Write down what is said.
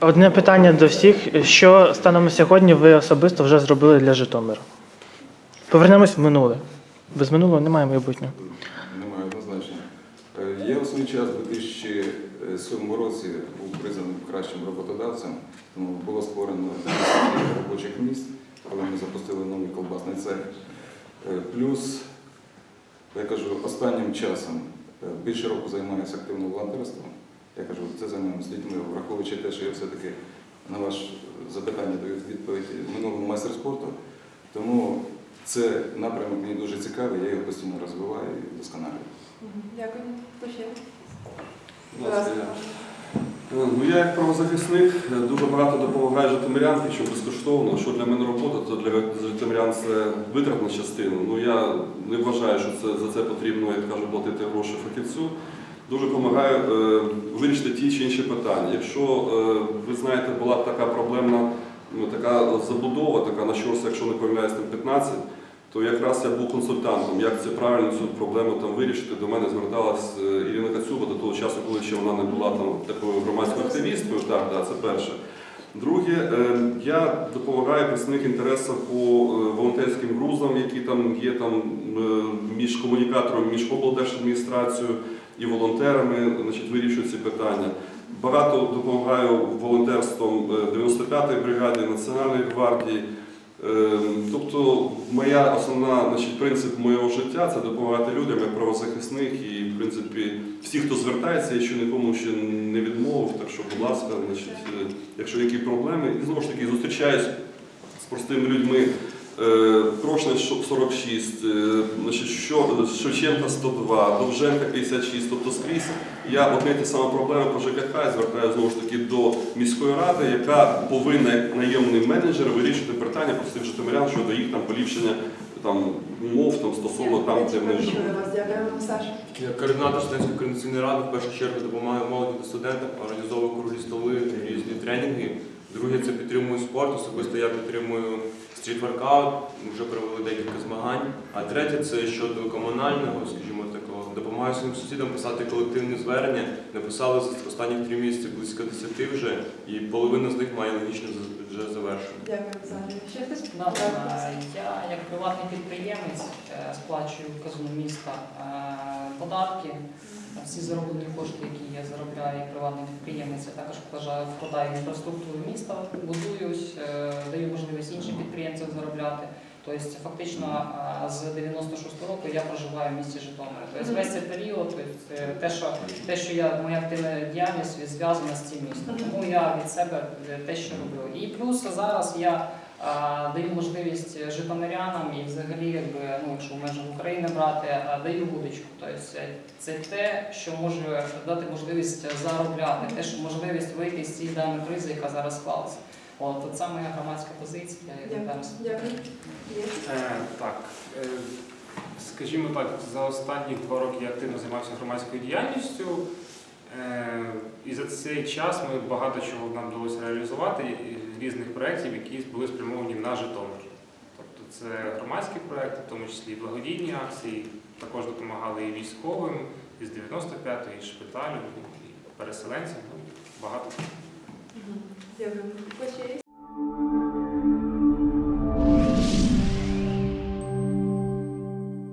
Одне питання до всіх: що станом сьогодні ви особисто вже зробили для Житомира? Повернемось в минуле. Без минулого немає майбутнього. Немає однозначно. Е, Я у свій час у 2007 році був признаний кращим роботодавцем, тому було створено 200 робочих місць, коли ми запустили новий колбасний цех. Е, Плюс, я кажу, останнім часом е, більше року займаюся активним волонтерством. Я кажу, це займаємося з дітьми, враховуючи те, що я все-таки на ваше запитання даю відповідь минулого майстер спорту. Тому це напрямок мені дуже цікавий, я його постійно розвиваю і вдосконалюю. Дякую. Будь ласка. Е, Ну, я як правозахисник е, дуже багато допомагаю житомирянки, що безкоштовно, що для мене робота, то для житомирян це витратна частина. Ну я не вважаю, що це за це потрібно, як кажу, платити гроші фахівцю. Дуже допомагаю е, вирішити ті чи інші питання. Якщо е, ви знаєте, була така проблемна ну, така забудова, така на щось, якщо не помиляюсь, там 15, то якраз я був консультантом, як це правильно цю проблему там вирішити. До мене зверталась е, Ірина Кацюба до того часу, коли ще вона не була там такою громадською активісткою. Так, так, це перше. Друге, е, я допомагаю представник інтересу по е, волонтерським грузам, які там є там е, між комунікатором, між облдержадміністрацією і волонтерами, значить, вирішую ці питання. Багато допомагаю волонтерством е, 95-ї бригади, Національної гвардії. Е, Тобто моя основна значить, принцип моєго життя це допомагати людям як правозахисник і, в принципі, всі, хто звертається, я нікому ще не відмовив, так що, будь ласка, значить, е, якщо які проблеми, і знову ж таки зустрічаюсь з простими людьми. Е, Крошна 46, е, що, Шевченка 102, Довженка 56, тобто скрізь я одне ті саме проблеми по ЖКХ звертаю знову ж таки до міської ради, яка повинна як найомний менеджер вирішити питання простих житомирян щодо їх там поліпшення там умов там стосовно там, де вони живуть. Я координатор студентської координаційної ради в першу чергу допомагаю молоді та студентам, організовую круглі столи, різні тренінги. Друге, це підтримую спорт. Особисто я підтримую стріт-воркаут, вже провели декілька змагань. А третє це щодо комунального, скажімо такого, допомагаю своїм сусідам писати колективне звернення. Написали за останні три місяці близько 10 вже, і половина з них має логічне за- вже завершення. Дякую. Ще хтось? Е, Я як приватний підприємець е, сплачую в казну міста е, податки. Всі зароблені кошти, які я заробляю як приватний підприємець, я також вкладаю в інфраструктуру міста, будуюсь, е, даю можливість іншим підприємцям заробляти. Тобто, фактично з 96-го року я проживаю в місті Житомир. Тобто весь цей період, тобто, те, що те, що я моя активна діяльність зв'язана з цим містом. Тому я від себе е, те, що роблю. І плюс зараз я даю можливість житомирянам і взагалі, якби ну, якщо в межах України брати, а, даю вудочку. Тобто е, це те, що може дати можливість заробляти, те, що можливість вийти з цієї даної кризи, яка зараз склалася. От це моя громадська позиція. Я Дякую. Дякую. Е, Так, е, скажімо так, за останні два роки я активно займався громадською діяльністю. Е, І за цей час ми багато чого нам вдалося реалізувати, різних проєктів, які були спрямовані на Житомир. Тобто це громадські проєкти, в тому числі і благодійні акції, також допомагали і військовим, і з 95-ї, і шпиталю, і переселенцям. Ну, багато. Дякую.